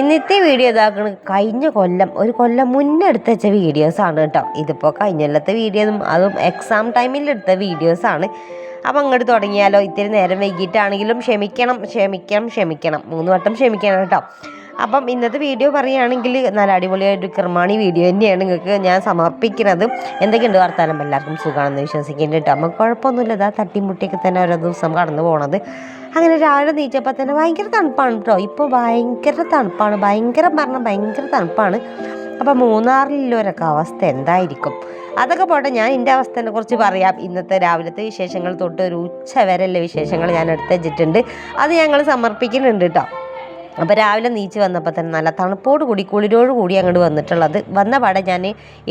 ഇന്നത്തെ വീഡിയോ ഇതാക്കണ കഴിഞ്ഞ കൊല്ലം ഒരു കൊല്ലം മുന്നേ എടുത്ത് വെച്ച വീഡിയോസാണ് കേട്ടോ. ഇതിപ്പോൾ കഴിഞ്ഞ കൊല്ലത്തെ വീഡിയോസും അതും എക്സാം ടൈമിൽ എടുത്ത വീഡിയോസാണ് അപ്പം അങ്ങോട്ട് തുടങ്ങിയാലോ? ഇത്തിരി നേരം വൈകിട്ടാണെങ്കിലും ക്ഷമിക്കണം ക്ഷമിക്കണം ക്ഷമിക്കണം. മൂന്ന് വട്ടം ക്ഷമിക്കണം കേട്ടോ. അപ്പം ഇന്നത്തെ വീഡിയോ പറയുകയാണെങ്കിൽ നല്ല അടിപൊളിയായിട്ട് കിർമാണി വീഡിയോ തന്നെയാണ് നിങ്ങൾക്ക് ഞാൻ സമർപ്പിക്കുന്നത്. എന്തൊക്കെയുണ്ട് വർത്താനം? എല്ലാവർക്കും സുഖമാണെന്ന് വിശ്വസിക്കുന്നുണ്ട് കേട്ടോ. നമുക്ക് കുഴപ്പമൊന്നുമില്ല. ഇതാ തട്ടിമുട്ടിയൊക്കെ തന്നെ ഓരോ ദിവസം കടന്നു പോണത്. അങ്ങനെ രാവിലെ നീച്ചപ്പോൾ തന്നെ ഭയങ്കര തണുപ്പാണ് കേട്ടോ. ഇപ്പോൾ ഭയങ്കര തണുപ്പാണ്. ഭയങ്കര പറഞ്ഞാൽ ഭയങ്കര തണുപ്പാണ്. അപ്പോൾ മൂന്നാറിലുള്ളവരൊക്കെ അവസ്ഥ എന്തായിരിക്കും? അതൊക്കെ പോട്ടെ. ഞാൻ എന്റെ അവസ്ഥേനെ കുറിച്ച് പറയാം. ഇന്നത്തെ രാവിലത്തെ വിശേഷങ്ങൾ തൊട്ട് ഒരു ഉച്ച വരെയുള്ള വിശേഷങ്ങൾ ഞാൻ എടുത്ത് വെച്ചിട്ടുണ്ട്. അത് ഞങ്ങൾ സമർപ്പിക്കുന്നുണ്ട് കേട്ടോ. അപ്പോൾ രാവിലെ നീച്ച് വന്നപ്പോൾ തന്നെ നല്ല തണുപ്പോട് കൂടി കുളിരോട് കൂടി അങ്ങോട്ട് വന്നിട്ടുള്ളത്. വന്ന പാടെ ഞാൻ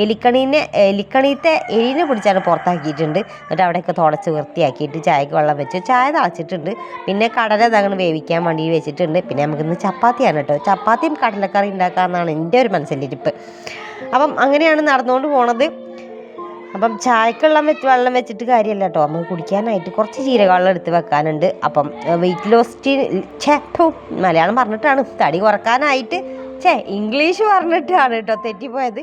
എലിക്കണീനെ എലിക്കണീത്തെ എലിനെ പിടിച്ചാണ് പുറത്താക്കിയിട്ടുണ്ട്. എന്നിട്ട് അവിടെയൊക്കെ തുടച്ച് വൃത്തിയാക്കിയിട്ട് ചായക്ക് വെള്ളം വെച്ച് ചായ തളച്ചിട്ടുണ്ട്. പിന്നെ കടല തകണ് വേവിക്കാൻ വേണ്ടി വെച്ചിട്ടുണ്ട്. പിന്നെ നമുക്കിന്ന് ചപ്പാത്തിയാണ് കേട്ടോ. ചപ്പാത്തിയും കടലക്കറി ഉണ്ടാക്കാമെന്നാണ് എന്റെ ഒരു മനസ്സിലിരിപ്പ്. അപ്പം അങ്ങനെയാണ് നടന്നുകൊണ്ട് പോണത്. അപ്പം ചായക്കുള്ളം വെച്ച് വെള്ളം വെച്ചിട്ട് കാര്യമല്ല കേട്ടോ നമുക്ക് കുടിക്കാനായിട്ട് കുറച്ച് ജീരകവെള്ളം എടുത്ത് വെക്കാനുണ്ട്. അപ്പം വെയിറ്റ് ലോസ്റ്റ് ചേട്ടോ മലയാളം പറഞ്ഞിട്ടാണ്. തടി കുറക്കാനായിട്ട് ഛേ ഇംഗ്ലീഷ് പറഞ്ഞിട്ടാണ് കേട്ടോ തെറ്റിപ്പോയത്.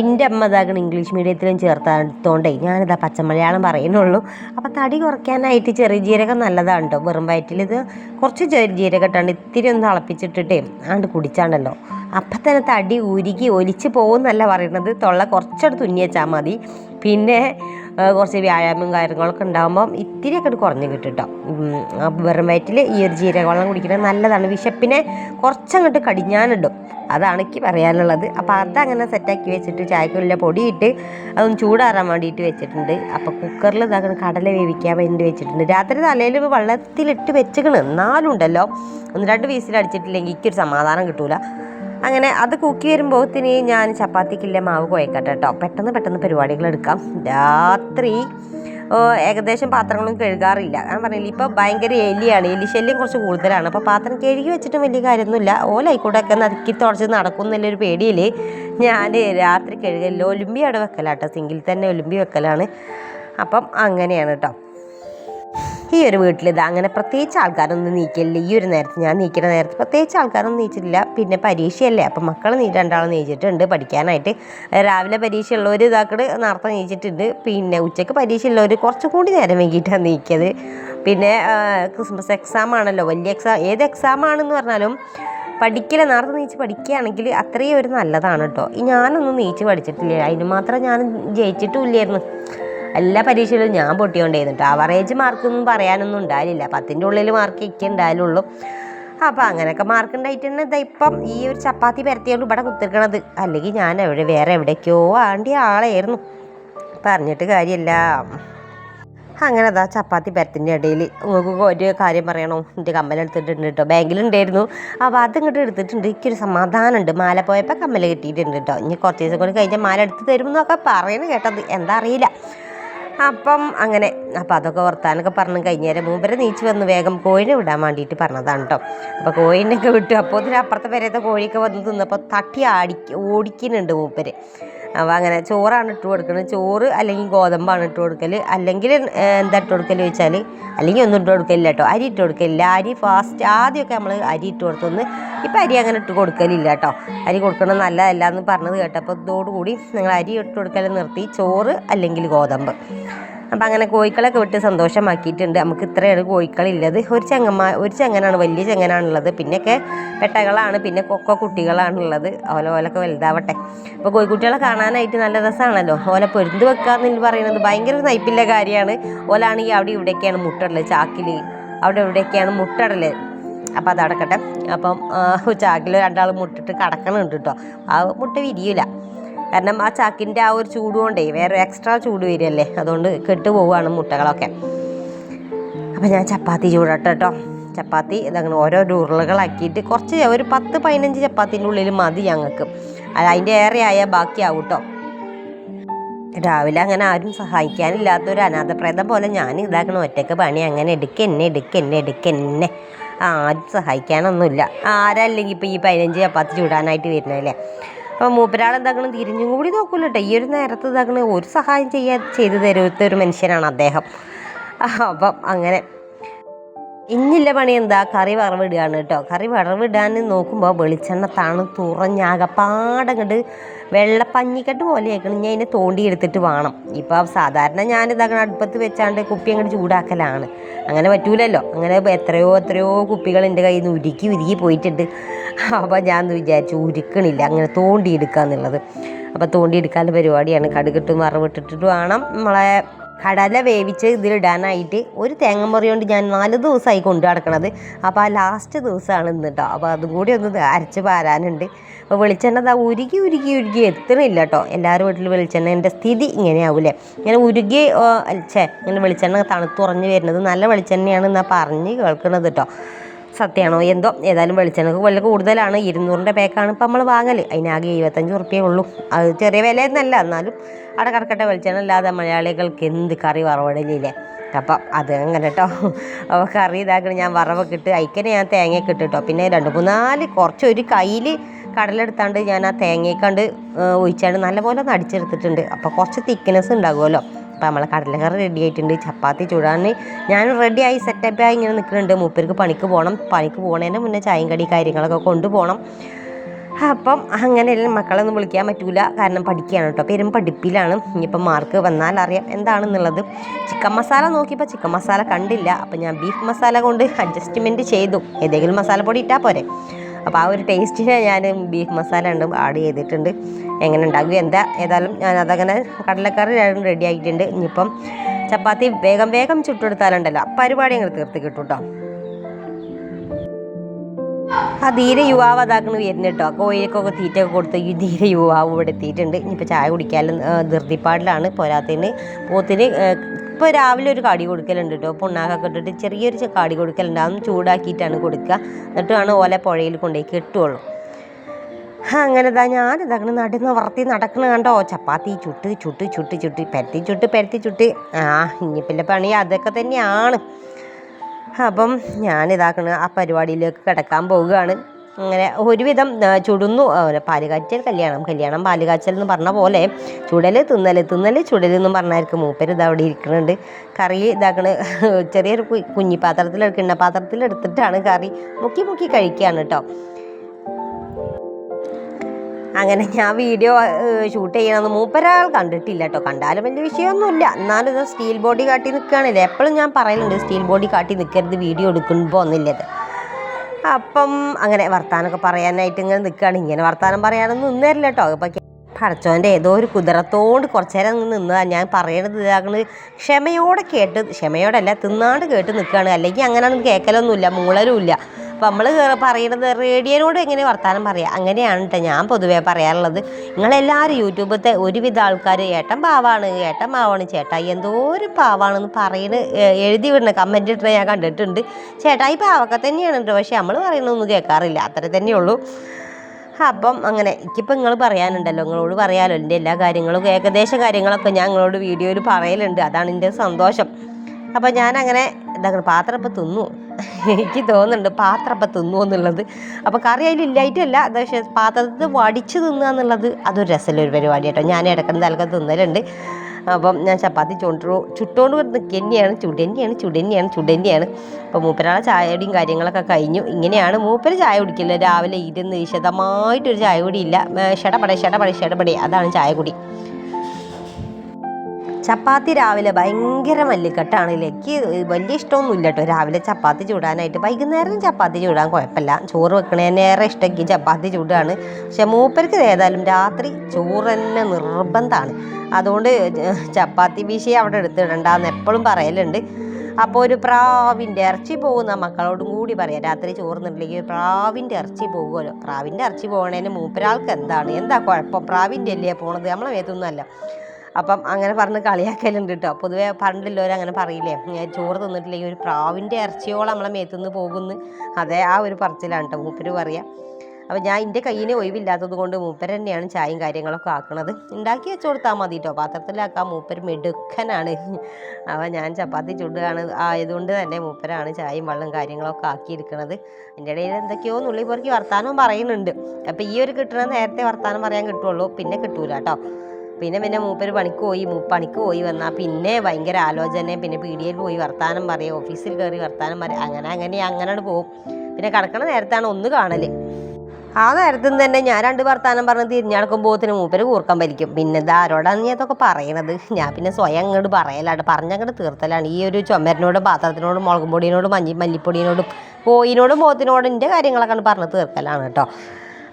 എന്റെ അമ്മ ഇതാകണം ഇംഗ്ലീഷ് മീഡിയത്തിലും ചേർത്തോണ്ടേ ഞാനിതാ പച്ചമലയാളം പറയുന്നുള്ളൂ. അപ്പം തടി കുറയ്ക്കാനായിട്ട് ചെറിയ ജീരകം നല്ലതാണ് കേട്ടോ വെറും വയറ്റിൽ ഇത് കുറച്ച് ചെറിയ ജീരകം ഇട്ടാണ്ട് ഇത്തിരി ഒന്ന് തിളപ്പിച്ചിട്ടിട്ടേ ആണ്ട് കുടിച്ചാണ്ടല്ലോ. അപ്പം തന്നെ തടി ഉരുകി ഒലിച്ച് പോകുന്നല്ല പറയുന്നത് തൊള്ള കുറച്ചെടുത്ത് തുന്നി വെച്ചാൽ മതി. പിന്നെ കുറച്ച് വ്യായാമം കാര്യങ്ങളൊക്കെ ഉണ്ടാകുമ്പം ഇത്തിരിയൊക്കെ കുറഞ്ഞ് കിട്ടും കേട്ടോ വെറും വയറ്റിൽ ഈ ഒരു ജീരകവെള്ളം കുടിക്കുന്നത് നല്ലതാണ്. വിശപ്പിനെ കുറച്ചങ്ങോട്ട് കടിഞ്ഞാനിടും. അതാണ് എനിക്ക് പറയാനുള്ളത്. അപ്പോൾ അതങ്ങനെ സെറ്റാക്കി വെച്ചിട്ട് ചായക്കുള്ള പൊടിയിട്ട് അതൊന്ന് ചൂടാറാൻ വേണ്ടിയിട്ട് വെച്ചിട്ടുണ്ട്. അപ്പോൾ കുക്കറിൽ ഇതാക്കണം കടല വേവിക്കാൻ വേണ്ടി വെച്ചിട്ടുണ്ട്. രാത്രി തലയിൽ വെള്ളത്തിലിട്ട് വെച്ചിക്കണ്. എന്നാലും ഉണ്ടല്ലോ ഒന്ന് രണ്ട് വീസിൽ അടിച്ചിട്ടില്ലെങ്കിൽ എനിക്കൊരു സമാധാനം കിട്ടൂല. അങ്ങനെ അത് കുക്കി വരുമ്പോഴത്തിന് ഞാൻ ചപ്പാത്തിക്കില്ല മാവ് കുഴക്കട്ടെ കേട്ടോ. പെട്ടെന്ന് പെട്ടെന്ന് പരിപാടികൾ എടുക്കാം. രാത്രി ഏകദേശം പാത്രങ്ങളും കഴുകാറില്ല. ഞാൻ പറഞ്ഞില്ല ഇപ്പോൾ ഭയങ്കര എലിയാണ്. എലി ശല്യം കുറച്ച് കൂടുതലാണ്. അപ്പോൾ പാത്രം കഴുകി വെച്ചിട്ടും വലിയ കാര്യമൊന്നുമില്ല. ഓലായിക്കൂടെയൊക്കെ നതുക്കി തുടച്ച് നടക്കും എന്നുള്ളൊരു പേടിയിൽ ഞാൻ രാത്രി കഴുകലില്ല ഒലുമ്പി അവിടെ വെക്കലാട്ടോ. സിങ്കിൽ തന്നെ ഒലുമ്പി വെക്കലാണ്. അപ്പം അങ്ങനെയാണ് കേട്ടോ. ഈ ഒരു വീട്ടിൽ ഇത് അങ്ങനെ പ്രത്യേകിച്ച് ആൾക്കാരൊന്നും നീക്കില്ല ഈ ഒരു നേരത്ത് ഞാൻ നീക്കുന്ന നേരത്ത് പ്രത്യേകിച്ച് ആൾക്കാരൊന്നും നീച്ചിട്ടില്ല. പിന്നെ പരീക്ഷയല്ലേ അപ്പം മക്കൾ നീ രണ്ടാളും നീച്ചിട്ടുണ്ട് പഠിക്കാനായിട്ട്. രാവിലെ പരീക്ഷ ഉള്ളവർ ഇതാക്കട് നേരത്തെ നീച്ചിട്ടുണ്ട്. പിന്നെ ഉച്ചയ്ക്ക് പരീക്ഷ ഉള്ളവർ കുറച്ചും കൂടി നേരം വൈകിട്ടാണ് നീക്കിയത്. പിന്നെ ക്രിസ്മസ് എക്സാം ആണല്ലോ. വലിയ എക്സാം ഏത് എക്സാം ആണെന്ന് പറഞ്ഞാലും പഠിക്കല നേരത്തെ നീച്ച് പഠിക്കുകയാണെങ്കിൽ അത്രയും ഒരു നല്ലതാണ് കേട്ടോ. ഞാനൊന്നും നീച്ച് പഠിച്ചിട്ടില്ല. അതിന് മാത്രം ഞാൻ ജയിച്ചിട്ടുമില്ലായിരുന്നു എല്ലാ പരീക്ഷയിലും ഞാൻ പൊട്ടിക്കൊണ്ടേന്നിട്ട് ആവറേജ് മാർക്കൊന്നും പറയാനൊന്നും ഉണ്ടായില്ല. പത്തിന്റെ ഉള്ളിൽ മാർക്ക് ഇക്ക ഉണ്ടായാലുള്ളൂ അപ്പോൾ അങ്ങനെയൊക്കെ മാർക്ക് ഉണ്ടായിട്ട് തന്നെ ഇതാ ഇപ്പം ഈ ഒരു ചപ്പാത്തി പരത്തിയോണ്ട് ഇവിടെ കുത്തിരിക്കണത്. അല്ലെങ്കിൽ ഞാൻ എവിടെ വേറെ എവിടേക്കോ ആണ്ടിയ ആളായിരുന്നു. പറഞ്ഞിട്ട് കാര്യമില്ല. അങ്ങനെ അതാ ചപ്പാത്തി പരത്തിന്റെ ഇടയിൽ നിങ്ങൾക്ക് ഒരു കാര്യം പറയണോ? എന്റെ കമ്മൽ എടുത്തിട്ടുണ്ട് കേട്ടോ ബാങ്കിലുണ്ടായിരുന്നു. അപ്പോൾ അത് ഇങ്ങോട്ട് എടുത്തിട്ടുണ്ട്. എനിക്കൊരു സമാധാനമുണ്ട് മാല പോയപ്പോൾ കമ്മൽ കിട്ടിയിട്ടുണ്ട് കേട്ടോ ഇനി കുറച്ച് ദിവസം കൂടി കഴിഞ്ഞാൽ മാല എടുത്ത് തരും എന്നൊക്കെ കേട്ടത്. എന്താ അറിയില്ല. അപ്പം അങ്ങനെ അപ്പം അതൊക്കെ വർത്താനൊക്കെ പറഞ്ഞു കഴിഞ്ഞേരം മൂപ്പരെ നീച്ച് വന്ന് വേഗം കോഴിനെ വിടാൻ വേണ്ടിയിട്ട് പറഞ്ഞതാണ് കേട്ടോ അപ്പോൾ കോഴിനൊക്കെ വിട്ടു. അപ്പോൾ ഇതിന് അപ്പുറത്തെ പേരത്തെ കോഴിയൊക്കെ വന്ന് തിന്നപ്പോൾ തട്ടി ആടി ഓടിക്കുന്നുണ്ട് മൂപ്പര്. അപ്പോൾ അങ്ങനെ ചോറാണ് ഇട്ട് കൊടുക്കുന്നത് ചോറ് അല്ലെങ്കിൽ ഗോതമ്പാണ് ഇട്ട് കൊടുക്കൽ അല്ലെങ്കിൽ എന്താ ഇട്ട് കൊടുക്കൽ ചോദിച്ചാൽ അല്ലെങ്കിൽ ഒന്നും ഇട്ട് കൊടുക്കലില്ല കേട്ടോ അരി ഇട്ട് കൊടുക്കലില്ല. അരി ഫാസ്റ്റ് ആദ്യമൊക്കെ നമ്മൾ അരി ഇട്ട് കൊടുത്തൊന്ന് ഇപ്പം അരി അങ്ങനെ ഇട്ട് കൊടുക്കലില്ല കേട്ടോ അരി കൊടുക്കണം നല്ലതല്ല എന്ന് പറഞ്ഞത് കേട്ടപ്പോൾ ഇതോടുകൂടി നിങ്ങൾ അരി ഇട്ട് കൊടുക്കൽ നിർത്തി. ചോറ് അല്ലെങ്കിൽ ഗോതമ്പ്. അപ്പം അങ്ങനെ കോഴിക്കളൊക്കെ വിട്ട് സന്തോഷമാക്കിയിട്ടുണ്ട്. നമുക്ക് ഇത്രയാണ് കോഴിക്കളില്ലത്. ഒരു ചെങ്ങന്മാർ ഒരു ചെങ്ങനാണ് വലിയ ചെങ്ങനാണുള്ളത്. പിന്നെയൊക്കെ പെട്ടകളാണ് പിന്നെ കൊക്കോ കുട്ടികളാണുള്ളത്. ഓല ഓലൊക്കെ വലുതാവട്ടെ. അപ്പോൾ കോഴിക്കുട്ടികളെ കാണാനായിട്ട് നല്ല രസമാണല്ലോ ഓല പൊരുന്ത് വെക്കാന്ന് പറയുന്നത് ഭയങ്കര നൈപ്പില്ല കാര്യമാണ്. ഓലാണെങ്കിൽ അവിടെ ഇവിടെയൊക്കെയാണ് മുട്ടടൽ ചാക്കിൽ അവിടെ ഇവിടെയൊക്കെയാണ് മുട്ടടൽ. അപ്പോൾ അതടക്കട്ടെ അപ്പം ചാക്കിൽ രണ്ടാൾ മുട്ടിട്ട് കടക്കണുണ്ട് കേട്ടോ ആ മുട്ട വിരിയില്ല കാരണം ആ ചാക്കിന്റെ ആ ഒരു ചൂട് കൊണ്ടേ വേറെ എക്സ്ട്രാ ചൂട് വരികയല്ലേ? അതുകൊണ്ട് കെട്ട് പോവുകയാണ് മുട്ടകളൊക്കെ. അപ്പം ഞാൻ ചപ്പാത്തി ചൂടാട്ടോ കേട്ടോ ചപ്പാത്തി ഇതങ്ങനെ ഓരോ ഉരുളകളാക്കിയിട്ട് കുറച്ച് ഒരു പത്ത് പതിനഞ്ച് ചപ്പാത്തിന്റെ ഉള്ളിൽ മതി ഞങ്ങൾക്ക്. അത് അതിന്റെ ഏറെ ആയാൽ ബാക്കിയാവും കേട്ടോ രാവിലെ അങ്ങനെ ആരും സഹായിക്കാനില്ലാത്തൊരു അനാഥപ്രേതം പോലെ ഞാൻ ഇതാക്കണം ഒറ്റയ്ക്ക് പണി അങ്ങനെ എടുക്കെന്നെ എടുക്കെന്നെ എടുക്കെന്നെ. ആരും സഹായിക്കാനൊന്നുമില്ല. ആരല്ലെങ്കിൽ ഇപ്പോൾ ഈ പതിനഞ്ച് ചപ്പാത്തി ചൂടാനായിട്ട് വരുന്നതല്ലേ? അപ്പോൾ മൂപ്പരാൾ എന്താക്കണം? തിരിഞ്ഞും കൂടി നോക്കൂല ഈ ഒരു നേരത്ത് ഇതാക്കണ ഒരു സഹായം ചെയ്യാ ചെയ്തു തരുത്ത ഒരു മനുഷ്യനാണ് അദ്ദേഹം. അപ്പം അങ്ങനെ. ഇന്നില്ല പണി എന്താ? കറി വറവിടുകയാണ് കേട്ടോ. കറി വറവിടാൻ നോക്കുമ്പോൾ വെളിച്ചെണ്ണ തണുത്തുറഞ്ഞാകപ്പാടങ്ങട്ട് വെള്ളപ്പഞ്ഞിക്കെട്ട് പോലെ ആക്കണം ഞാൻ അതിനെ തോണ്ടി എടുത്തിട്ട് വേണം. ഇപ്പോൾ സാധാരണ ഞാൻ ഇതാക്കണം അടുപ്പത്ത് വെച്ചാണ്ട് കുപ്പി അങ്ങോട്ട് ചൂടാക്കലാണ്. അങ്ങനെ പറ്റൂലല്ലോ. അങ്ങനെ എത്രയോ എത്രയോ കുപ്പികൾ എന്റെ കയ്യിൽ നിന്ന് ഉരുക്കി ഉരുക്കി പോയിട്ടുണ്ട്. അപ്പോൾ ഞാൻ വിചാരിച്ചു ഉരുക്കണില്ല. അങ്ങനെ തോണ്ടി എടുക്കുക എന്നുള്ളത് അപ്പോൾ തോണ്ടി എടുക്കാനുള്ള പരിപാടിയാണ്. കടുകിട്ടും മറവിട്ടിട്ടിട്ട് വേണം നമ്മളെ കടല വേവിച്ച് ഇതിലിടാനായിട്ട് ഒരു തേങ്ങമുറി കൊണ്ട് ഞാൻ നാല് ദിവസമായി കൊണ്ടു നടക്കണത്. അപ്പോൾ ആ ലാസ്റ്റ് ദിവസമാണ് ഇന്ന് കേട്ടോ അപ്പോൾ അതും കൂടി ഒന്ന് അരച്ച് പാരാനുണ്ട് അപ്പോൾ വെളിച്ചെണ്ണ അതാ ഉരുകി ഉരുകി ഉരുകി എത്തണില്ല കേട്ടോ എല്ലാവരും വീട്ടിൽ വെളിച്ചെണ്ണേന്റെ സ്ഥിതി ഇങ്ങനെയാവൂലേ ഇങ്ങനെ ഉരുകി ഛേ ഇങ്ങനെ വെളിച്ചെണ്ണ തണുത്തുറഞ്ഞ് വരുന്നത് നല്ല വെളിച്ചെണ്ണയാണ് വെളിച്ചെണ്ണയാണെന്നാണ് പറഞ്ഞ് കേൾക്കുന്നത് കേട്ടോ സത്യമാണോ? എന്തോ? ഏതായാലും വെളിച്ചെണ്ണക്ക് വില കൂടുതലാണ്. ഇരുന്നൂറിന്റെ പാക്കാണ് ഇപ്പം നമ്മൾ വാങ്ങൽ അതിനാകെ എഴുപത്തഞ്ച് ഉറുപ്പ്യേ ഉള്ളൂ. അത് ചെറിയ വിലയൊന്നല്ല. എന്നാലും അവിടെ കിടക്കട്ടെ വെളിച്ചെണ്ണ ഇല്ലാതെ മലയാളികൾക്ക് എന്ത് കറി വറവിടലില്ലേ? അപ്പം അത് അങ്ങനെ കേട്ടോ അപ്പോൾ കറി ഇതാക്കണം. ഞാൻ വറവൊക്കെ ഇട്ട് അയക്കനെ ഞാൻ തേങ്ങയൊക്കെ ഇട്ട് കേട്ടോ പിന്നെ രണ്ട് മൂന്നാൽ കുറച്ച് ഒരു കയ്യിൽ കടലെടുത്താണ്ട് ഞാൻ ആ തേങ്ങയൊക്കെ ഒഴിച്ചാണ്ട് നല്ലപോലെ ഒന്ന് അടിച്ചെടുത്തിട്ടുണ്ട് അപ്പോൾ കുറച്ച് തിക്നെസ് ഉണ്ടാകുമല്ലോ. അപ്പോൾ നമ്മളെ കടലക്കറി റെഡി ആയിട്ടുണ്ട്. ചപ്പാത്തി ചൂടാൻ ഞാൻ റെഡിയായി സെറ്റപ്പായി ഇങ്ങനെ നിൽക്കുന്നുണ്ട് മൂപ്പർക്ക് പണിക്ക് പോകണം പണിക്ക് പോകണതിന് മുന്നേ ചായയും കടി കാര്യങ്ങളൊക്കെ കൊണ്ടുപോകണം അപ്പം അങ്ങനെയല്ല മക്കളൊന്നും വിളിക്കാൻ പറ്റൂല. കാരണം പഠിക്കുകയാണ് കേട്ടോ. പേരും പഠിപ്പിലാണ്. ഇനിയിപ്പം മാർക്ക് വന്നാൽ അറിയാം എന്താണെന്നുള്ളത്. ചിക്കൻ മസാല നോക്കിയപ്പോൾ ചിക്കൻ മസാല കണ്ടില്ല. അപ്പം ഞാൻ ബീഫ് മസാല കൊണ്ട് അഡ്ജസ്റ്റ്മെന്റ് ചെയ്തു. ഏതെങ്കിലും മസാലപ്പൊടി ഇട്ടാൽ പോരെ. അപ്പോൾ ആ ഒരു ടേസ്റ്റിന് ഞാൻ ബീഫ് മസാല ഉണ്ട് ആഡ് ചെയ്തിട്ടുണ്ട്. എങ്ങനെ ഉണ്ടാകും എന്താ ഏതായാലും ഞാൻ അതങ്ങനെ കടലക്കറി രണ്ടും റെഡി ആക്കിയിട്ടുണ്ട് ഇനിയിപ്പം ചപ്പാത്തി വേഗം വേഗം ചുട്ടെടുത്താലുണ്ടല്ലോ. ആ പരിപാടി അങ്ങനെ തീർത്ത് കിട്ടും കേട്ടോ ആ ധീര യുവാവ് അതാക്കണ വരുന്നു കേട്ടോ കോഴിക്കൊക്കെ തീറ്റയൊക്കെ കൊടുത്ത് ഈ ധീര യുവാവ് ഇവിടെ എത്തിയിട്ടുണ്ട്. ഇനിയിപ്പോൾ ചായ കുടിക്കാനും ധൃതിപ്പാടിലാണ് പോരാത്തതിന് പോത്തിന് ഇപ്പോൾ രാവിലെ ഒരു കാടി കൊടുക്കലുണ്ട് കേട്ടോ പുണ്ണാക്കൊക്കെ ഇട്ടിട്ട് ചെറിയൊരു കാടി കൊടുക്കലുണ്ട്. അതും ചൂടാക്കിയിട്ടാണ് കൊടുക്കുക. എന്നിട്ടാണ് ഓല പുഴയിൽ കൊണ്ടുപോയി കെട്ടുള്ളൂ അങ്ങനെ താ ഞാൻ ഇതാക്കണ നടന്ന് വർത്തി നടക്കണ കണ്ടോ? ചപ്പാത്തി ചുട്ട് ചുട്ട് ചുട്ട് ചുട്ട് പരത്തി ചുട്ട് പരത്തി ചുട്ട്. ആ ഇനിയിപ്പില്ല പണി അതൊക്കെ തന്നെയാണ്. അപ്പം ഞാൻ ഇതാക്കണ ആ പരിപാടിയിലേക്ക് കിടക്കാൻ പോവുകയാണ്. അങ്ങനെ ഒരുവിധം ചുടുന്നു. പാലുകാച്ചൽ കല്യാണം കല്യാണം പാലുകാച്ചൽ എന്ന് പറഞ്ഞ പോലെ ചുടൽ തിന്നൽ തിന്നൽ ചുടൽ എന്ന് പറഞ്ഞായിരിക്കും. മൂപ്പര് ഇത് അവിടെ ഇരിക്കുന്നുണ്ട് കറി ഇതാക്കണ. ചെറിയൊരു കുഞ്ഞി പാത്രത്തിൽ എടുത്തിട്ടാണ് കറി മുക്കി മുക്കി കഴിക്കുകയാണ് കേട്ടോ അങ്ങനെ ഞാൻ വീഡിയോ ഷൂട്ട് ചെയ്യണമെന്ന് മൂപ്പരാൾ കണ്ടിട്ടില്ല കേട്ടോ കണ്ടാലും വലിയ വിഷയമൊന്നുമില്ല എന്നാലും സ്റ്റീൽ ബോഡി കാട്ടി നിൽക്കുകയാണല്ലേ എപ്പോഴും ഞാൻ പറയലുണ്ട് സ്റ്റീൽ ബോഡി കാട്ടി നിൽക്കരുത് വീഡിയോ എടുക്കുമ്പോൾ ഒന്നില്ലത് അപ്പം അങ്ങനെ വർത്താനമൊക്കെ പറയാനായിട്ട് ഇങ്ങനെ നിൽക്കുകയാണ് ഇങ്ങനെ വർത്താനം പറയാനൊന്നും നിന്നേരില്ല കേട്ടോ. ഇപ്പം പടച്ചോന്റെ ഏതോ ഒരു കുതിരത്തോണ്ട് കുറച്ച് നേരം അങ്ങ് നിന്നതാണ് ഞാൻ പറയണത് ഇതാക്കണത് ക്ഷമയോടെ കേട്ട് ക്ഷമയോടല്ല തിന്നാണ്ട് കേട്ട് നിൽക്കുകയാണ് അല്ലെങ്കിൽ അങ്ങനെയൊന്നും കേൾക്കലൊന്നുമില്ല മൂളലുമില്ല. അപ്പം നമ്മൾ പറയണത് റേഡിയോനോട് എങ്ങനെ വർത്തമാനം പറയാം? അങ്ങനെയാണ് കേട്ടോ ഞാൻ പൊതുവേ പറയാറുള്ളത്. നിങ്ങളെല്ലാവരും യൂട്യൂബത്തെ ഒരുവിധ ആൾക്കാർ ഏട്ടൻ പാവാണ് ഏട്ടൻ പാവാണ് ചേട്ടായി എന്തോ ഒരു പാവാണെന്ന് പറയുന്നത് എഴുതി വിടണ കമന്റ് ഇട്ടണ ഞാൻ കണ്ടിട്ടുണ്ട്. ചേട്ടാ ഈ പാവൊക്കെ തന്നെയാണ് കേട്ടോ പക്ഷേ നമ്മൾ പറയണതൊന്നും കേൾക്കാറില്ല. അത്ര തന്നെയുള്ളൂ. അപ്പം അങ്ങനെ എനിക്കിപ്പോൾ നിങ്ങൾ പറയാനുണ്ടല്ലോ നിങ്ങളോട് പറയാലോ എന്റെ എല്ലാ കാര്യങ്ങളും ഏകദേശ കാര്യങ്ങളൊക്കെ ഞാൻ നിങ്ങളോട് വീഡിയോയിൽ പറയലുണ്ട് അതാണ് എന്റെ സന്തോഷം. അപ്പോൾ ഞാനങ്ങനെ എന്താ പാത്രം ഇപ്പം തിന്നു. എനിക്ക് തോന്നുന്നുണ്ട് പാത്രം ഇപ്പം തിന്നു എന്നുള്ളത്. അപ്പോൾ കറി അതിലില്ലായിട്ടല്ല അത് പക്ഷേ പാത്രത്തിൽ വടിച്ച് തിന്നുക എന്നുള്ളത് അതൊരു രസമുള്ള ഒരു പരിപാടി കേട്ടോ ഞാൻ ഇടക്കുന്ന തലക്കെ തിന്നലുണ്ട്. അപ്പം ഞാൻ ചപ്പാത്തി ചുണ്ടു ചുട്ടോണ്ട് വരുന്നത് കെന്നിയാണ് ചുടന്നെയാണ് ചുടന്നെയാണ് ചുടന്നെയാണ്. അപ്പോൾ മൂപ്പരാളെ ചായയുടെയും കാര്യങ്ങളൊക്കെ കഴിഞ്ഞു. ഇങ്ങനെയാണ് മൂപ്പര് ചായ കുടിക്കില്ല രാവിലെ ഇരുന്ന് വിശദമായിട്ടൊരു ചായ കുടിയില്ല ഷടപടെ ഷടപടെ ഷടപടെ. അതാണ് ചായ കുടി. ചപ്പാത്തി രാവിലെ ഭയങ്കര മല്ലിക്കെട്ടാണ്. എനിക്ക് വലിയ ഇഷ്ടമൊന്നും ഇല്ല കേട്ടോ. രാവിലെ ചപ്പാത്തി ചൂടാനായിട്ട്. വൈകുന്നേരം ചപ്പാത്തി ചൂടാൻ കുഴപ്പമില്ല. ചോറ് വെക്കണേനേറെ ഇഷ്ടമെങ്കിൽ ചപ്പാത്തി ചൂടാണ്. പക്ഷെ മൂപ്പർക്ക് ഏതായാലും രാത്രി ചോറ് തന്നെ നിർബന്ധമാണ്. അതുകൊണ്ട് ചപ്പാത്തി വിഷയം അവിടെ എടുത്തിടണ്ടെന്ന് എപ്പോഴും പറയലുണ്ട്. അപ്പോൾ ഒരു പ്രാവിന്റെ ഇറച്ചി പോകുന്ന മക്കളോടും കൂടി പറയാം. രാത്രി ചോറുന്നുണ്ടെങ്കിൽ പ്രാവിന്റെ ഇറച്ചി പോകുമല്ലോ. പ്രാവിന്റെ ഇറച്ചി പോകണേന് മൂപ്പരാൾക്ക് എന്താണ്? എന്താ കുഴപ്പം? പ്രാവിന്റെ അല്ലേ പോണത്? നമ്മളെ മേത്തൊന്നുമല്ല അപ്പം അങ്ങനെ പറഞ്ഞ് കളിയാക്കലുണ്ട് കേട്ടോ പൊതുവെ പണ്ടുള്ളവർ അങ്ങനെ പറയില്ലേ? ചോറ് തിന്നിട്ടില്ലെങ്കിൽ ഒരു പ്രാവിന്റെ ഇറച്ചിയോളം നമ്മളെ മേത്തുനിന്ന് പോകുന്നു അതേ ആ ഒരു പറച്ചിലാണ് കേട്ടോ മൂപ്പര് പറയാം. അപ്പോൾ ഞാൻ എന്റെ കയ്യിനെ ഒഴിവില്ലാത്തത് കൊണ്ട് മൂപ്പർ തന്നെയാണ് ചായയും കാര്യങ്ങളൊക്കെ ആക്കണത്. ഉണ്ടാക്കി വെച്ച് കൊടുത്താൽ മതി കേട്ടോ പാത്രത്തിലാക്കാൻ മൂപ്പര് മെടുക്കനാണ്. അപ്പോൾ ഞാൻ ചപ്പാത്തി ചുടുകയാണ്. ആയതുകൊണ്ട് തന്നെ മൂപ്പരാണ് ചായയും വെള്ളം കാര്യങ്ങളൊക്കെ ആക്കിയിരിക്കുന്നത് എന്റെ ഇടയിൽ എന്തൊക്കെയോ നുള്ളി പൊറുക്കി വർത്താനവും പറയുന്നുണ്ട്. അപ്പോൾ ഈ ഒരു കിട്ടണ നേരത്തെ വർത്താനം പറയാൻ കിട്ടുള്ളൂ. പിന്നെ കിട്ടൂല കേട്ടോ പിന്നെ പിന്നെ മൂപ്പര് പണിക്ക് പോയി പണിക്ക് പോയി വന്നാൽ പിന്നെ ഭയങ്കര ആലോചന പിന്നെ പീടികയിൽ പോയി വർത്താനം പറയും ഓഫീസിൽ കയറി വർത്താനം പറയും അങ്ങനെ അങ്ങനെ അങ്ങനെ പോകും പിന്നെ കിടക്കണ നേരത്താണ് ഒന്ന് കാണൽ. ആ നേരത്തും തന്നെ ഞാൻ രണ്ട് വർത്താനം പറഞ്ഞ് തിരിഞ്ഞടക്കുമ്പോത്തിന് മൂപ്പര് കൂർക്കം വലിക്കും. പിന്നെ ഇത് ആരോടാണ് നീ അതൊക്കെ പറയണത്? ഞാൻ പിന്നെ സ്വയം അങ്ങോട്ട് പറയലാണ് പറഞ്ഞങ്ങോട്ട് തീർത്തലാണ്. ഈ ഒരു ചുമരനോടും പാത്രത്തിനോടും മുളകും പൊടിയോടും മഞ്ഞി മല്ലിപ്പൊടിയോടും കോയിനോടും പോത്തിനോടും എന്റെ കാര്യങ്ങളൊക്കെ പറഞ്ഞ് തീർക്കലാണ് കേട്ടോ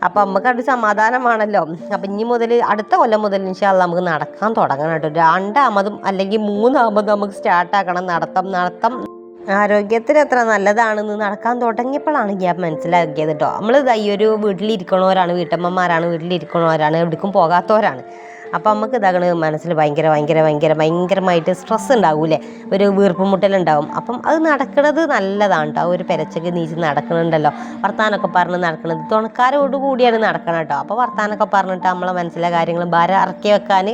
അപ്പം നമുക്ക് അത് സമാധാനമാണല്ലോ. അപ്പം ഇനി മുതൽ അടുത്ത കൊല്ലം മുതൽ ഇൻഷാല്ല നമുക്ക് നടക്കാൻ തുടങ്ങണം കേട്ടോ. രണ്ടാമതും അല്ലെങ്കിൽ മൂന്നാമതും നമുക്ക് സ്റ്റാർട്ടാക്കണം നടത്തം നടത്തം. ആരോഗ്യത്തിന് എത്ര നല്ലതാണെന്ന് നടക്കാൻ തുടങ്ങിയപ്പോഴാണ് ഞാൻ മനസ്സിലാക്കിയത് കേട്ടോ. നമ്മൾ ഈ ഒരു വീട്ടിലിരിക്കണവരാണ് വീട്ടമ്മമാരാണ് വീട്ടിലിരിക്കണവരാണ് എവിടേക്കും പോകാത്തവരാണ്. അപ്പം നമുക്ക് ഇതാകണ മനസ്സിൽ ഭയങ്കര ഭയങ്കര ഭയങ്കര ഭയങ്കരമായിട്ട് സ്ട്രെസ് ഉണ്ടാവൂലേ ഒരു വീർപ്പുമുട്ടലുണ്ടാവും അപ്പം അത് നടക്കുന്നത് നല്ലതാണ് കേട്ടോ ഒരു പെരച്ചക്ക് നീച്ച് നടക്കണുണ്ടല്ലോ. വർത്താനൊക്കെ പറഞ്ഞ് നടക്കുന്നത് തുണക്കാരോട് കൂടിയാണ് നടക്കണം കേട്ടോ അപ്പോൾ വർത്താനൊക്കെ പറഞ്ഞിട്ട് നമ്മളെ മനസ്സിലെ കാര്യങ്ങൾ ഭാര ഇറക്കി വെക്കാൻ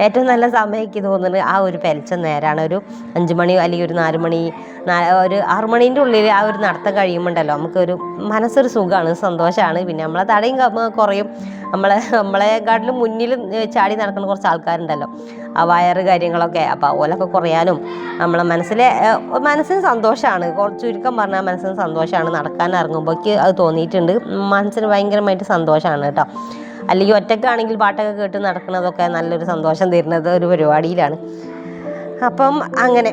ഏറ്റവും നല്ല സമയം തോന്നുന്നത് ആ ഒരു പെരച്ച നേരമാണ് ഒരു അഞ്ച് മണി അല്ലെങ്കിൽ ഒരു നാല് മണി ഒരു ആറു മണീന്റെ ഉള്ളിൽ ആ ഒരു നടത്തം കഴിയുമ്പോണ്ടല്ലോ നമുക്കൊരു മനസ്സൊരു സുഖമാണ് സന്തോഷമാണ് പിന്നെ നമ്മളെ തടയും കുറയും. നമ്മളെ നമ്മളെക്കാട്ടിലും മുന്നിൽ ചാടി നടക്കുന്ന കുറച്ച് ആൾക്കാരുണ്ടല്ലോ. ആ വയറ് കാര്യങ്ങളൊക്കെ അപ്പോൾ ഓലൊക്കെ കുറയാനും നമ്മളെ മനസ്സിലെ മനസ്സിന് സന്തോഷമാണ് കുറച്ച് ചുരുക്കം പറഞ്ഞാൽ മനസ്സിന് സന്തോഷമാണ് നടക്കാൻ ഇറങ്ങുമ്പോഴേക്ക് അത് തോന്നിയിട്ടുണ്ട്. മനസ്സിന് ഭയങ്കരമായിട്ട് സന്തോഷമാണ് കേട്ടോ. അല്ലെങ്കിൽ ഒറ്റക്കാണെങ്കിൽ പാട്ടൊക്കെ കേട്ട് നടക്കുന്നതൊക്കെ നല്ലൊരു സന്തോഷം തരുന്നത് ഒരു പരിപാടിയിലാണ്. അപ്പം അങ്ങനെ.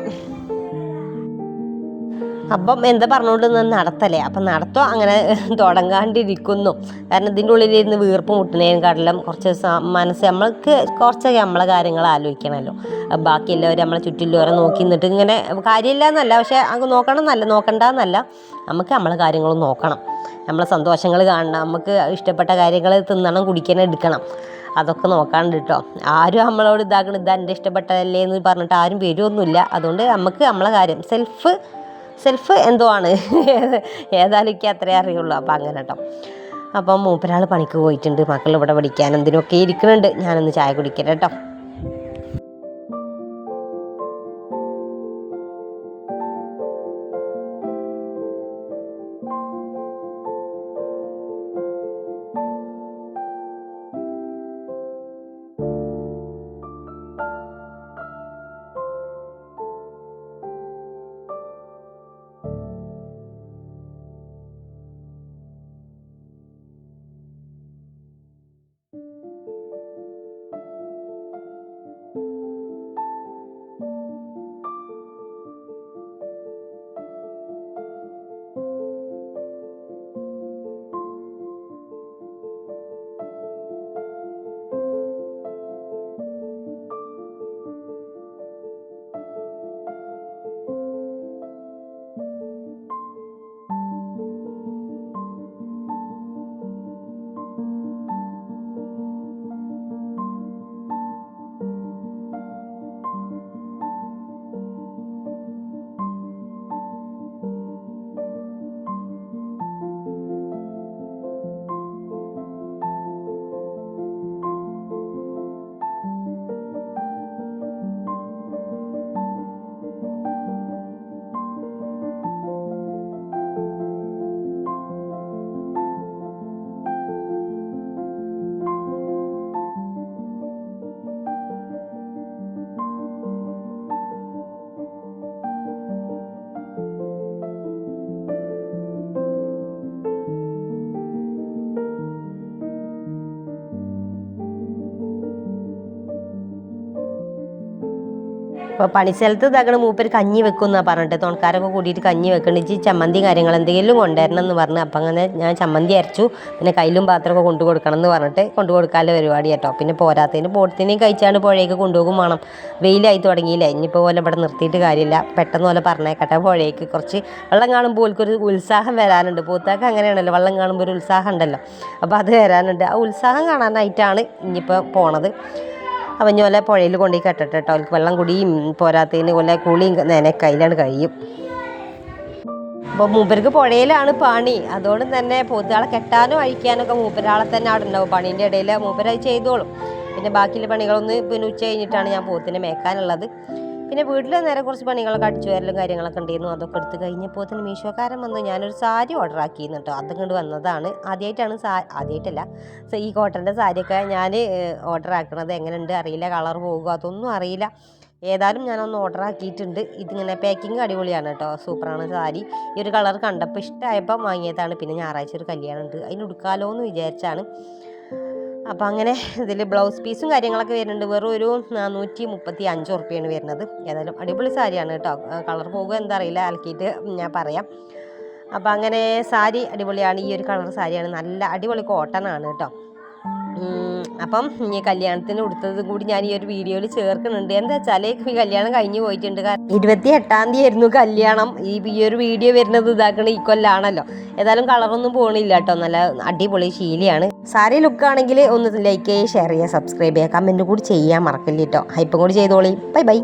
അപ്പം എന്താ പറഞ്ഞുകൊണ്ട് നിന്ന് നടത്തലേ അപ്പം നടത്തോ അങ്ങനെ തുടങ്ങാണ്ടിരിക്കുന്നു. കാരണം ഇതിന്റെ ഉള്ളിലിരുന്ന് വീർപ്പ് മുട്ടുന്നതിനെക്കാട്ടിലും കുറച്ച് മനസ്സ് നമ്മൾക്ക് കുറച്ചൊക്കെ നമ്മളെ കാര്യങ്ങൾ ആലോചിക്കണമല്ലോ. ബാക്കി നമ്മളെ ചുറ്റിലുള്ളവരെ നോക്കി നിന്നിട്ട് ഇങ്ങനെ കാര്യമില്ല എന്നല്ല പക്ഷേ അങ്ങ് നോക്കണം എന്നല്ല നോക്കണ്ട എന്നല്ല നമുക്ക് നമ്മളെ കാര്യങ്ങൾ നോക്കണം. നമ്മളെ സന്തോഷങ്ങൾ കാണണം. നമുക്ക് ഇഷ്ടപ്പെട്ട കാര്യങ്ങൾ തിന്നണം കുടിക്കണം എടുക്കണം. അതൊക്കെ നോക്കാണ്ട് കേട്ടോ ആരും നമ്മളോട് ഇതാക്കണം ഇതാ എന്റെ ഇഷ്ടപ്പെട്ടതല്ലേ എന്ന് പറഞ്ഞിട്ട് ആരും വരുമൊന്നുമില്ല അതുകൊണ്ട് നമുക്ക് നമ്മളെ കാര്യം സെൽഫ് സെൽഫ് എന്തോ ആണ്. ഏതായാലും എനിക്ക് അത്രേ അറിയുള്ളൂ. അപ്പം അങ്ങനെ കേട്ടോ അപ്പം മൂപ്പരാൾ പണിക്ക് പോയിട്ടുണ്ട്. മക്കൾ ഇവിടെ പഠിക്കാൻ എന്തിനൊക്കെ ഇരിക്കുന്നുണ്ട്. ഞാനൊന്ന് ചായ കുടിക്കട്ടെ കേട്ടോ ഇപ്പോൾ പണിസ്ഥലത്ത് ഇതാക്കണ മൂപ്പര് കഞ്ഞി വെക്കും എന്നാണ് പറഞ്ഞിട്ട്. തോൺക്കാരൊക്കെ കൂടിയിട്ട് കഞ്ഞി വെക്കണിച്ച് ചമ്മന്തി കാര്യങ്ങൾ എന്തെങ്കിലും കൊണ്ടുവരണം എന്ന് പറഞ്ഞു. അപ്പം അങ്ങനെ ഞാൻ ചമ്മന്തി അരച്ചു. പിന്നെ കയ്യിലും പാത്രമൊക്കെ കൊണ്ടു കൊടുക്കണം എന്ന് പറഞ്ഞിട്ട് കൊണ്ടു കൊടുക്കാനുള്ള പരിപാടി കേട്ടോ. പിന്നെ പോരാത്തതിന് പോട്ടത്തിനെയും കഴിച്ചാണ്ട് പുഴയൊക്കെ കൊണ്ടുപോകും വേണം. വെയിലായി തുടങ്ങിയില്ലേ. ഇനിയിപ്പോൾ പോലെ ഇവിടെ നിർത്തിയിട്ട് കാര്യമില്ല. പെട്ടെന്ന് പോലെ പറഞ്ഞേക്കട്ടെ. പുഴയ്ക്ക് കുറച്ച് വെള്ളം കാണുമ്പോൾ ഒരു ഉത്സാഹം വരാനുണ്ട്. പോത്താക്ക് അങ്ങനെയാണല്ലോ. വെള്ളം കാണുമ്പോൾ ഒരു ഉത്സാഹം ഉണ്ടല്ലോ. അപ്പോൾ അത് വരാനുണ്ട്. ആ ഉത്സാഹം കാണാനായിട്ടാണ് ഇനിയിപ്പോൾ പോണത്. അപ്പം ഞാൻ വല്ല പുഴയിൽ കൊണ്ടുപോയി കെട്ടട്ടെ കേട്ടോ അവൾക്ക് വെള്ളം കുടിയും പോരാത്തതിന് കൊല്ല കുളിയും നേനെ അതിലാണ് കഴിയും. അപ്പോൾ മൂപ്പർക്ക് പുഴയിലാണ് പണി. അതുകൊണ്ട് തന്നെ പോത്തുകളെ കെട്ടാനും അഴിക്കാനൊക്കെ മൂപ്പരാളെ തന്നെ അവിടെ ഉണ്ടാവും. പണീന്റെ ഇടയിൽ മൂപ്പരത് ചെയ്തോളും. പിന്നെ ബാക്കിയുള്ള പണികളൊന്ന് പിന്നെ ഉച്ച കഴിഞ്ഞിട്ടാണ് ഞാൻ പോത്തിനെ മേക്കാനുള്ളത് പിന്നെ വീട്ടിൽ നേരെ കുറച്ച് പണികളൊക്കെ അടിച്ചു വരലും കാര്യങ്ങളൊക്കെ ഉണ്ടായിരുന്നു. അതൊക്കെ എടുത്ത് കഴിഞ്ഞപ്പോൾ തന്നെ മീശോക്കാരൻ വന്നു. ഞാനൊരു സാരി ഓർഡർ ആക്കിയിരുന്നു കേട്ടോ. അതും കൊണ്ട് വന്നതാണ്. ആദ്യമായിട്ടാണ് സാ സോ ഈ കോട്ടന്റെ സാരിയൊക്കെ ഞാൻ ഓർഡർ ആക്കണത് എങ്ങനെയുണ്ട്? അറിയില്ല. കളർ പോകുക അതൊന്നും അറിയില്ല. ഏതായാലും ഞാനൊന്ന് ഓർഡർ ആക്കിയിട്ടുണ്ട്. ഇതിങ്ങനെ പാക്കിങ് അടിപൊളിയാണ് കേട്ടോ. സൂപ്പറാണ് സാരി. ഈ ഒരു കളർ കണ്ടപ്പോൾ ഇഷ്ടമായപ്പോൾ വാങ്ങിയതാണ്. പിന്നെ ഞായറാഴ്ച ഒരു കല്യാണം ഉണ്ട് അതിന് ഉടുക്കാലോ എന്ന് വിചാരിച്ചാണ്. അപ്പോൾ അങ്ങനെ ഇതിൽ ബ്ലൗസ് പീസും കാര്യങ്ങളൊക്കെ വരുന്നുണ്ട്. വെറും ഒരു നാനൂറ്റി മുപ്പത്തി അഞ്ച് ഉറുപ്പ്യാണ് വരുന്നത്. ഏതായാലും അടിപൊളി സാരിയാണ് കേട്ടോ. കളർ പോകുക എന്താ അറിയില്ല. അലക്കിയിട്ട് ഞാൻ പറയാം. അപ്പോൾ അങ്ങനെ സാരി അടിപൊളിയാണ്. ഈ ഒരു കളർ സാരിയാണ്. നല്ല അടിപൊളി കോട്ടൺ ആണ് കേട്ടോ. അപ്പം ഈ കല്യാണത്തിന് ഉടുത്തത് കൂടി ഞാൻ ഈ ഒരു വീഡിയോയിൽ ചേർക്കുന്നുണ്ട്. എന്താ വെച്ചാൽ ഈ കല്യാണം കഴിഞ്ഞു പോയിട്ടുണ്ട്. ഇരുപത്തി എട്ടാം തീയതി ആയിരുന്നു കല്യാണം. ഈ ഈ ഒരു വീഡിയോ വരുന്നത് ഇതാക്കണ ഈ കൊല്ലാണല്ലോ. ഏതായാലും കളറൊന്നും പോണില്ല കേട്ടോ. നല്ല അടിപൊളി ശീലയാണ്. സാരി ലുക്കാണെങ്കിൽ ഒന്ന് ലൈക്ക് ചെയ്യുക ഷെയർ ചെയ്യുക സബ്സ്ക്രൈബ് ചെയ്യുക കമന്റ് കൂടി ചെയ്യാൻ മറക്കില്ല കേട്ടോ ഹൈപ്പും കൂടി ചെയ്തോളി. Bye bye